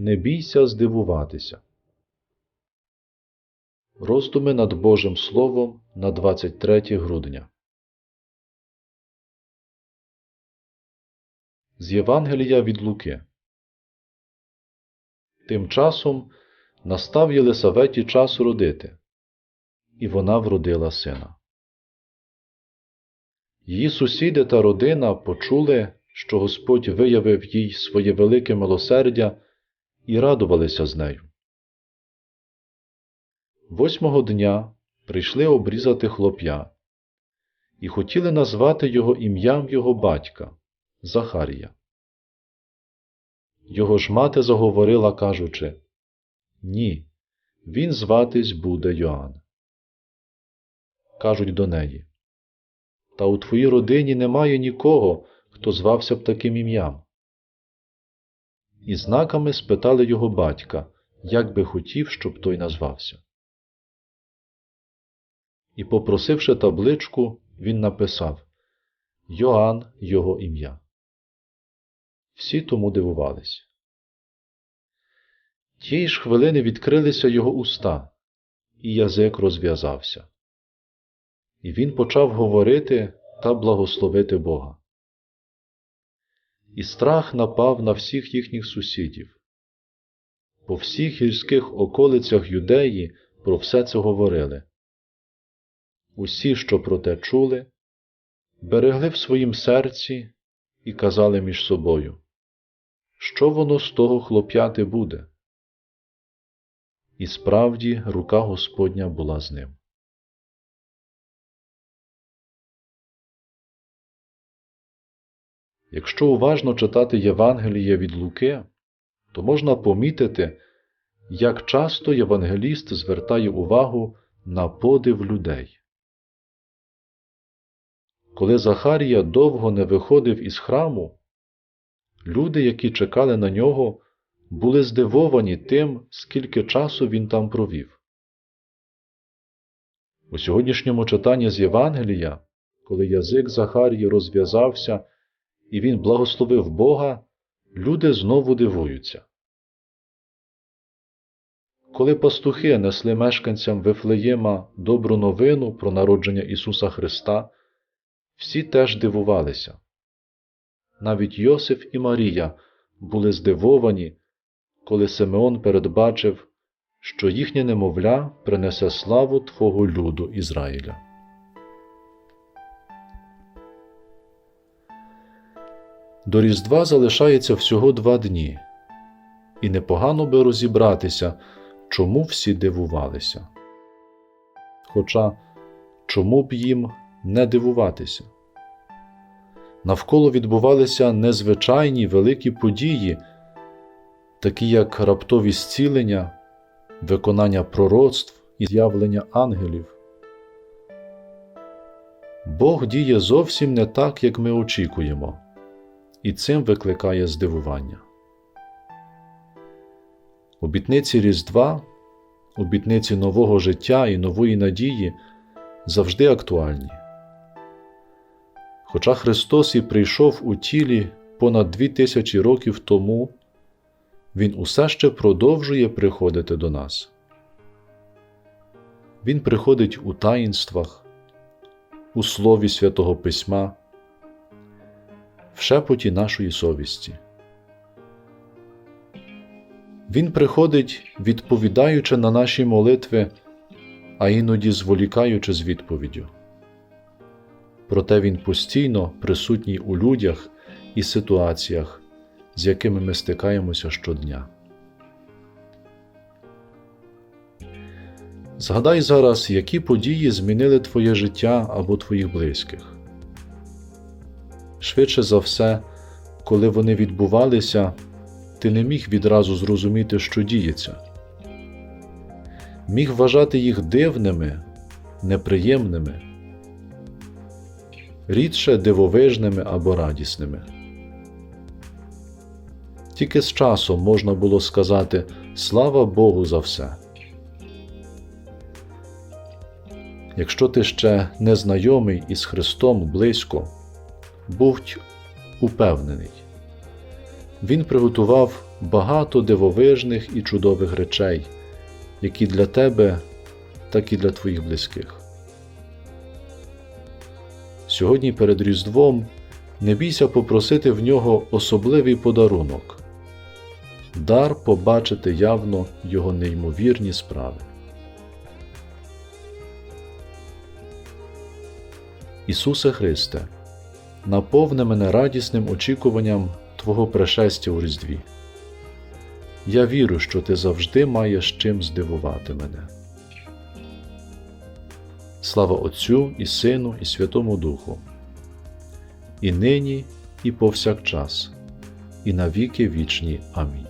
не бійся здивуватися. Роздуми над Божим Словом на 23 грудня. З Євангелія від Луки. Тим часом настав Єлисаветі час родити, і вона вродила сина. Її сусіди та родина почули, що Господь виявив їй своє велике милосердя і радувалися з нею. Восьмого дня прийшли обрізати хлоп'я і хотіли назвати його ім'ям його батька Захарія. Його ж мати заговорила, кажучи Ні, він зватись буде Йоанн. Кажуть до неї Та у твоїй родині немає нікого, хто звався б таким ім'ям. І знаками спитали його батька, як би хотів, щоб той назвався. І, попросивши табличку, він написав Йоанн його ім'я. Всі тому дивувались. Тієї ж хвилини відкрилися його уста, і язик розв'язався. І він почав говорити та благословити Бога. І страх напав на всіх їхніх сусідів. По всіх гірських околицях юдеї про все це говорили. Усі, що про те чули, берегли в своїм серці і казали між собою, що воно з того хлоп'яти буде. І справді рука Господня була з ним. Якщо уважно читати Євангеліє від Луки, то можна помітити, як часто євангеліст звертає увагу на подив людей. Коли Захарія довго не виходив із храму, люди, які чекали на нього, були здивовані тим, скільки часу він там провів. У сьогоднішньому читанні з Євангелія, коли язик Захарії розв'язався і він благословив Бога, люди знову дивуються. Коли пастухи несли мешканцям Вифлеєма добру новину про народження Ісуса Христа, всі теж дивувалися. Навіть Йосиф і Марія були здивовані, коли Симеон передбачив, що їхнє немовля принесе славу Твого люду Ізраїля. До Різдва залишається всього два дні, і непогано би розібратися, чому всі дивувалися. Хоча чому б їм не дивуватися? Навколо відбувалися незвичайні великі події, такі як раптові зцілення, виконання пророцтв і з'явлення ангелів. Бог діє зовсім не так, як ми очікуємо, і цим викликає здивування. Обітниці Різдва, обітниці нового життя і нової надії завжди актуальні. Хоча Христос і прийшов у тілі понад дві тисячі років тому, Він усе ще продовжує приходити до нас. Він приходить у таїнствах, у Слові Святого Письма, в шепоті нашої совісті. Він приходить, відповідаючи на наші молитви, а іноді зволікаючи з відповіддю. Проте він постійно присутній у людях і ситуаціях, з якими ми стикаємося щодня. Згадай зараз, які події змінили твоє життя або твоїх близьких. Швидше за все, коли вони відбувалися, ти не міг відразу зрозуміти, що діється. Міг вважати їх дивними, неприємними, рідше дивовижними або радісними. Тільки з часом можна було сказати слава Богу за все. Якщо ти ще не знайомий із Христом близько, будь упевнений, Він приготував багато дивовижних і чудових речей, які для тебе, так і для твоїх близьких. Сьогодні перед Різдвом не бійся попросити в нього особливий подарунок дар побачити явно його неймовірні справи. Ісусе Христе, наповни мене радісним очікуванням Твого пришестя у Різдві. Я вірю, що Ти завжди маєш чим здивувати мене. Слава Отцю і Сину, і Святому Духу, і нині, і повсякчас, і на віки вічні. Амінь.